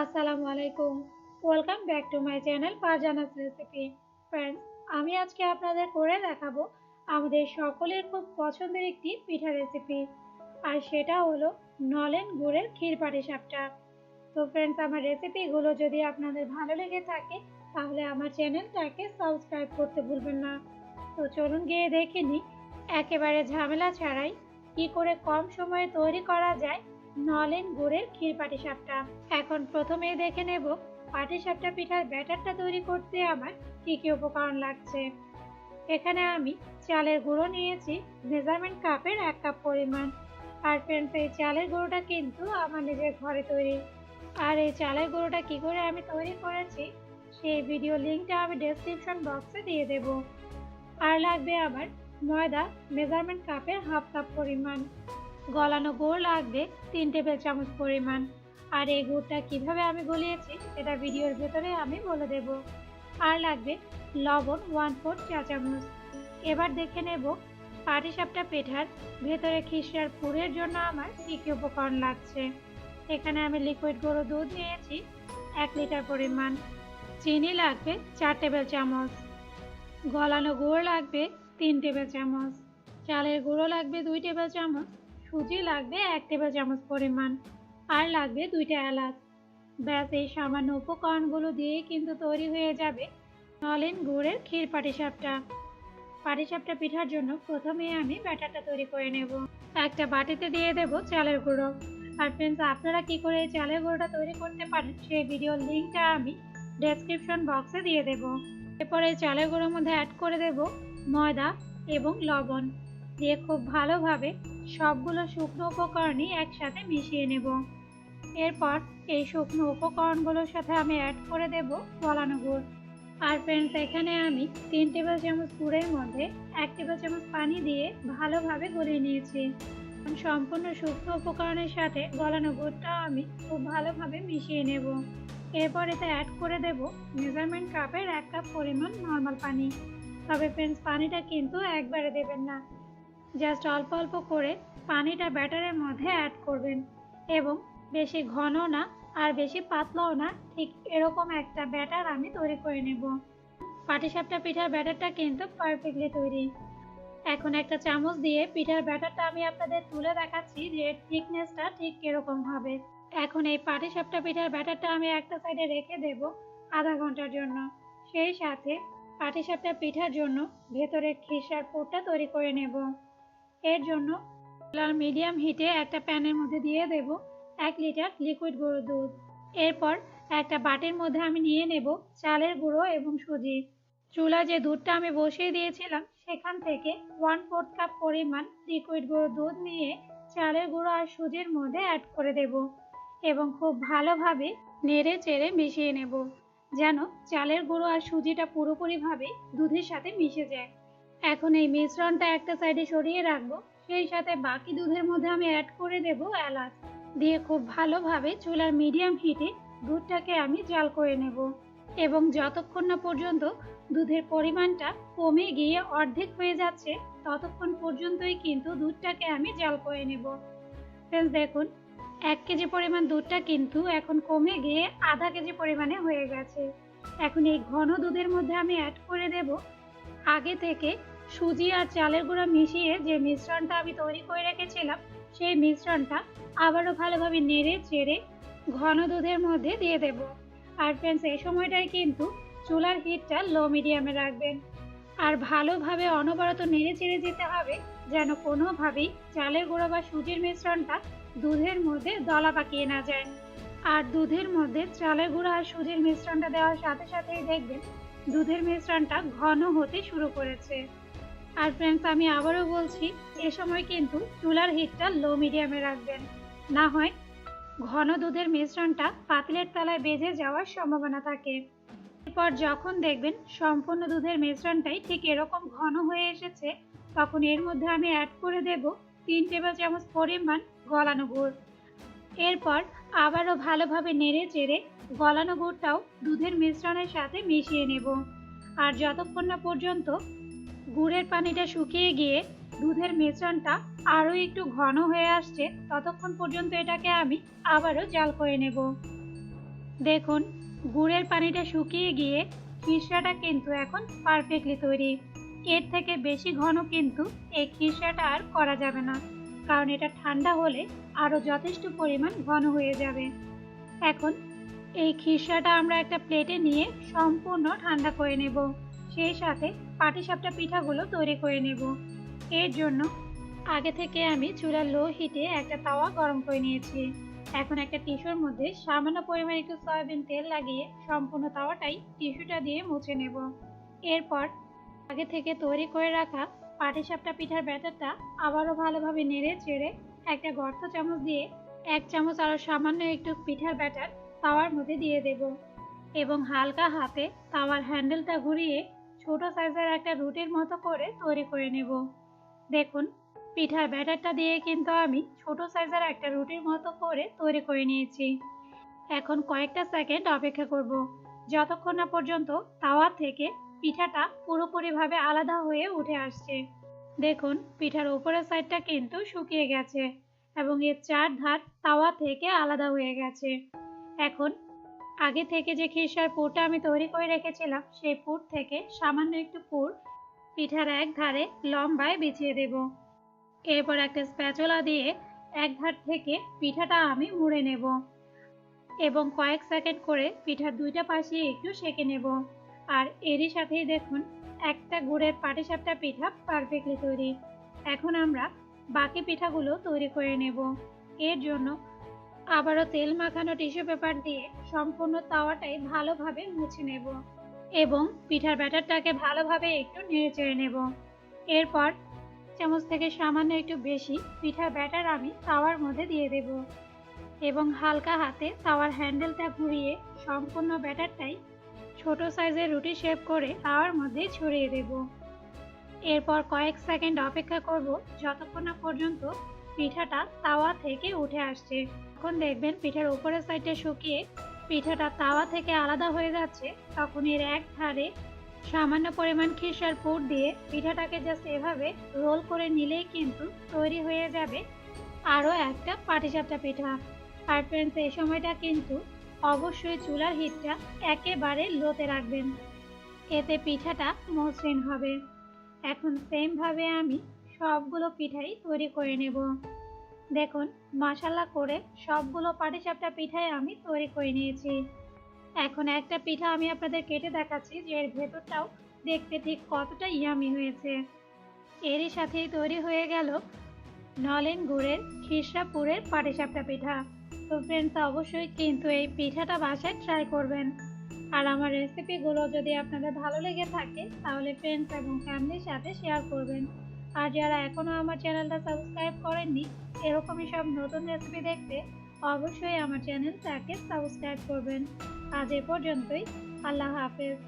আসসালামু আলাইকুম। Welcome back to my channel Farzana's recipe friends আমি আজকে আপনাদের করে দেখাবো আমাদের সকলের খুব পছন্দের একটি পিঠা রেসিপি আর সেটা হলো নলেন গুড়ের ক্ষীর পাটিসাপটা তো ফ্রেন্ডস আমার রেসিপিগুলো যদি আপনাদের ভালো লেগে থাকে, তাহলে আমার চ্যানেলটাকে সাবস্ক্রাইব করতে ভুলবেন না। তো চলুন গিয়ে দেখে নিই একেবারে ঝামেলা ছাড়াই কি করে কম সময়ে তৈরি করা যায় নলেন গুড়ের ক্ষীর পাটিসাপটা। এখন প্রথমে দেখে নেব পাটিসাপটা পিঠার ব্যাটারটা তৈরি করতে আমার কি কি উপকরণ লাগছে। এখানে আমি চালের গুঁড়ো নিয়েছি, মেজারমেন্ট কাপের এক কাপ পরিমাণ। আর ফ্রেন্ডস এই চালের গুঁড়োটা কিন্তু আমার নিজের ঘরে তৈরি। আর এই চালের গুঁড়োটা কি করে আমি তৈরি করেছি, সেই ভিডিও লিঙ্কটা আমি ডেসক্রিপশন বক্সে দিয়ে দেব। আর লাগবে আমার ময়দা, মেজারমেন্ট কাপের হাফ কাপ পরিমাণ। গলানো গুড় লাগবে তিন টেবিল চামচ পরিমাণ। আর এই গুড়টা কীভাবে আমি গলিয়েছি সেটা ভিডিওর ভেতরে আমি বলে দেব। আর লাগবে লবণ ওয়ান ফোর চা চামচ। এবার দেখে নেব পাটিসাপটা পেঠার ভেতরে খিসড়ার পুরের জন্য আমার কী কী উপকরণ লাগছে। এখানে আমি লিকুইড গরু দুধ নিয়েছি, এক লিটার পরিমাণ। চিনি লাগবে চার টেবিল চামচ। গলানো গুঁড়ো লাগবে তিন টেবিল চামচ। চালের গুঁড়ো লাগবে দুই টেবিল চামচ। সুজি লাগবে এক টেবিল চামচ পরিমাণ। আর লাগবে দুইটা এলাচ। ব্যাস, এই সামান্য উপকরণগুলো দিয়ে কিন্তু তৈরি হয়ে যাবে নলেন গুড়ের ক্ষীর পাটিসাপটা। পাটিসাপটা পিঠার জন্য প্রথমে আমি ব্যাটারটা তৈরি করে নেব। একটা বাটিতে দিয়ে দেব চালের গুঁড়ো। আর ফ্রেন্ডস আপনারা কি করে এই চালের গুঁড়োটা তৈরি করতে পারেন সেই ভিডিওর লিঙ্কটা আমি ডেসক্রিপশন বক্সে দিয়ে দেব। এরপরে চালের গুঁড়োর মধ্যে অ্যাড করে দেব ময়দা এবং লবণ দিয়ে খুব ভালোভাবে সবগুলো শুকনো উপকরণই একসাথে মিশিয়ে নেব। এরপর এই শুকনো উপকরণগুলোর সাথে আমি অ্যাড করে দেব গলানো গুড়। আর ফ্রেন্ডস এখানে আমি তিন টেবিল চামচ গুড়ের মধ্যে এক টেবিল চামচ পানি দিয়ে ভালোভাবে গলিয়ে নিয়েছি। সম্পূর্ণ শুকনো উপকরণের সাথে গলানো গুড়টা আমি খুব ভালোভাবে মিশিয়ে নেব। এরপর এতে অ্যাড করে দেব মেজারমেন্ট কাপের এক কাপ পরিমাণ নর্মাল পানি। তবে ফ্রেন্ডস পানিটা কিন্তু একবারে দেবেন না। জাস্ট অল্প অল্প করে পানিটা ব্যাটারের মধ্যে অ্যাড করবেন এবং বেশি ঘন না আর বেশি পাতলাও না, ঠিক এরকম একটা ব্যাটার আমি তৈরি করে নেব। পাটিসাপটা পিঠার ব্যাটারটা কিন্তু পারফেক্টলি তৈরি। এখন একটা চামচ দিয়ে পিঠার ব্যাটারটা আমি আপনাদের তুলে দেখাচ্ছি যে থিকনেসটা ঠিক কীরকম হবে। এখন এই পাটিসাপটা পিঠার ব্যাটারটা আমি একটা সাইডে রেখে দেব আধা ঘণ্টার জন্য। সেই সাথে পাটিসাপটা পিঠার জন্য ভেতরে খিসার পুরটা তৈরি করে নেব। এর জন্য লাল মিডিয়াম হিটে একটা প্যানের মধ্যে দিয়ে দেব এক লিটার লিকুইড গুঁড়ো দুধ। এরপর একটা বাটির মধ্যে আমি নিয়ে নেব চালের গুঁড়ো এবং সুজি। চুলা যে দুধটা আমি বসিয়ে দিয়েছিলাম, সেখান থেকে ওয়ান ফোর্থ কাপ পরিমাণ লিকুইড গুঁড়ো দুধ নিয়ে চালের গুঁড়ো আর সুজির মধ্যে অ্যাড করে দেব এবং খুব ভালোভাবে নেড়ে চেড়ে মিশিয়ে নেব। যেন চালের গুঁড়ো আর সুজিটা পুরোপুরিভাবে দুধের সাথে মিশে যায়। এখন এই মিশ্রণটা একটা সাইডে সরিয়ে রাখব, সেই সাথে বাকি দুধের মধ্যে আমি অ্যাড করে দেব এলাচ। দিয়ে খুব ভালোভাবে চুলার মিডিয়াম হিটে দুধটাকে আমি জাল করে নেব। এবং যতক্ষণ না পর্যন্ত দুধের পরিমাণটা কমে গিয়ে অর্ধেক হয়ে যাচ্ছে, ততক্ষণ পর্যন্তই কিন্তু দুধটাকে আমি জাল করে নেব। ফ্রেন্ডস দেখুন এক কেজি পরিমাণ দুধটা কিন্তু এখন কমে গিয়ে আধা কেজি পরিমাণে হয়ে গেছে। এখন এই ঘন দুধের মধ্যে আমি অ্যাড করে দেব। আগে থেকে সুজি আর চালের গুঁড়া মিশিয়ে যে মিশ্রণটা আমি তৈরি করে রেখেছিলাম, সেই মিশ্রণটা আবারও ভালোভাবে নেড়ে চেড়ে ঘন দুধের মধ্যে দিয়ে দেব। আর ফ্রেন্ডস এই সময়টায় কিন্তু চুলার হিটটা লো মিডিয়ামে রাখবেন। আর ভালোভাবে অনবরত নেড়ে চেড়ে যেতে হবে যেন কোনোভাবেই চালের গুঁড়ো বা সুজির মিশ্রণটা দুধের মধ্যে দলা পাকিয়ে না যায়। আর দুধের মধ্যে চালের গুঁড়ো আর সুজির মিশ্রণটা দেওয়ার সাথে সাথেই দেখবেন দুধের মিশ্রণটা ঘন হতে শুরু করেছে। আর ফ্রেন্ডস আমি আবারও বলছি, এ সময় কিন্তু চুলার হিটটা লো মিডিয়ামে রাখবেন। না হয় ঘন দুধের মিশ্রণটা পাতিলের তলায় বেজে যাওয়ার সম্ভাবনা থাকে। এরপর যখন দেখবেন সম্পূর্ণ দুধের মিশ্রণটাই ঠিক এরকম ঘন হয়ে এসেছে, তখন এর মধ্যে আমি অ্যাড করে দেব তিন টেবিল চামচ পরিমাণ গলানো গুড় এরপর আবারও ভালোভাবে নেড়ে চেড়ে গলানো গুড়টাও দুধের মিশ্রণের সাথে মিশিয়ে নেব। আর যতক্ষণ না পর্যন্ত গুড়ের পানিটা শুকিয়ে গিয়ে দুধের মিশ্রণটা আরও একটু ঘন হয়ে আসছে, ততক্ষণ পর্যন্ত এটাকে আমি আবারও জাল করে নেব। দেখুন, গুড়ের পানিটা শুকিয়ে গিয়ে খিসড়াটা কিন্তু এখন পারফেক্টলি তৈরি। এর থেকে বেশি ঘন কিন্তু এই খিসড়াটা আর করা যাবে না। কারণ এটা ঠান্ডা হলে আরও যথেষ্ট পরিমাণ ঘন হয়ে যাবে। এখন এই খিসড়াটা আমরা একটা প্লেটে নিয়ে সম্পূর্ণ ঠান্ডা করে নেব। সেই সাথে পাটিসাপটা পিঠাগুলো তৈরি করে নেব। এর জন্য আগে থেকে আমি চুলার লো হিটে একটা তাওয়া গরম করে নিয়েছি। এখন একটা টিস্যুর মধ্যে সামান্য পরিমাণ একটু সয়াবিন তেল লাগিয়ে সম্পূর্ণ তাওয়াটাই টিস্যুটা দিয়ে মুছে নেব। এরপর আগে থেকে তৈরি করে রাখা পাটিসাপটা পিঠার ব্যাটারটা আবারও ভালোভাবে নেড়ে চেড়ে একটা গর্ত চামচ দিয়ে এক চামচ আরও সামান্য একটু পিঠার ব্যাটার তাওয়ার মধ্যে দিয়ে দেব এবং হালকা হাতে তাওয়ার হ্যান্ডেলটা ঘুরিয়ে ছোট সাইজের একটা রুটির মতো করে তৈরি করে নেব। দেখুন, পিঠার ব্যাটারটা দিয়ে কিন্তু আমি ছোট সাইজের একটা রুটির মতো করে তৈরি করে নিয়েছি। এখন কয়েকটা সেকেন্ড অপেক্ষা করব। যতক্ষণ না পর্যন্ত তাওয়া থেকে পিঠাটা পুরোপুরিভাবে আলাদা হয়ে উঠে আসছে। দেখুন, পিঠার উপরের সাইডটা কিন্তু শুকিয়ে গেছে এবং এর চার ধার তাওয়া থেকে আলাদা হয়ে গেছে। এখন, আগে থেকে যে খিরসার পুরটা আমি তৈরি করে রেখেছিলাম, সেই পুর থেকে সামান্য একটু পুর পিঠার এক ধারে লম্বায় বিছিয়ে দেব। এরপর একটা স্প্যাচুলা দিয়ে এক ধার থেকে পিঠাটা আমি মুড়ে নেব এবং কয়েক সেকেন্ড করে পিঠার দুইটা পাশে একটু সেঁকে নেব। আর এরই সাথেই দেখুন, একটা গুড়ের পাটিসাপটা পিঠা পারফেক্টলি তৈরি। এখন আমরা বাকি পিঠাগুলো তৈরি করে নেব। এর জন্য আবারও তেল মাখানো টিস্যু পেপার দিয়ে সম্পূর্ণ তাওয়াটাই ভালোভাবে মুছে নেব এবং পিঠার ব্যাটারটাকে ভালোভাবে একটু নেড়ে চেড়ে নেব। এরপর চামচ থেকে সামান্য একটু বেশি পিঠার ব্যাটার আমি তাওয়ার মধ্যে দিয়ে দেব এবং হালকা হাতে তাওয়ার হ্যান্ডেলটা ঘুরিয়ে সম্পূর্ণ ব্যাটারটাই ছোট সাইজের রুটি শেপ করে তাওয়ার মধ্যে ছড়িয়ে দেব। এরপর কয়েক সেকেন্ড অপেক্ষা করব যতক্ষণ না পর্যন্ত পিঠাটা তাওয়া থেকে উঠে আসছে। তখন দেখবেন পিঠার উপরের সাইডটা শুকিয়ে পিঠাটা তাওয়া থেকে আলাদা হয়ে যাচ্ছে, তখন এর এক ধারে সামান্য পরিমাণ খিসার পুর দিয়ে পিঠাটাকে জাস্ট এভাবে রোল করে নিলেই কিন্তু তৈরি হয়ে যাবে আরও একটা পাটিসাপটা পিঠা। আর ফ্রেন্ডস এই সময়টা কিন্তু অবশ্যই চুলার হিটটা একেবারে লোতে রাখবেন। এতে পিঠাটা মসৃণ হবে। এখন সেমভাবে আমি সবগুলো পিঠাই তৈরি করে নেব। দেখুন মশালা করে সবগুলো পাটিসাপটা পিঠাই আমি তৈরি করে নিয়েছি। এখন একটা পিঠা আমি আপনাদের কেটে দেখাচ্ছি যে এর ভেতরটাও দেখতে ঠিক কতটা ইয়ামি হয়েছে। এরই সাথেই তৈরি হয়ে গেল নলেন গুড়ের খিসরাপুরের পাটিসাপটা পিঠা। তো ফ্রেন্ডস অবশ্যই কিন্তু এই পিঠাটা বাসায় ট্রাই করবেন। আর আমার রেসিপিগুলো যদি আপনাদের ভালো লেগে থাকে, তাহলে ফ্রেন্ডস এবং ফ্যামিলির সাথে শেয়ার করবেন। আর যারা এখনও আমার চ্যানেলটা সাবস্ক্রাইব করেননি, এরকমই সব নতুন রেসিপি দেখতে, অবশ্যই আমার চ্যানেলটাকে সাবস্ক্রাইব করবেন। আজ এ পর্যন্তই, আল্লাহ হাফেজ।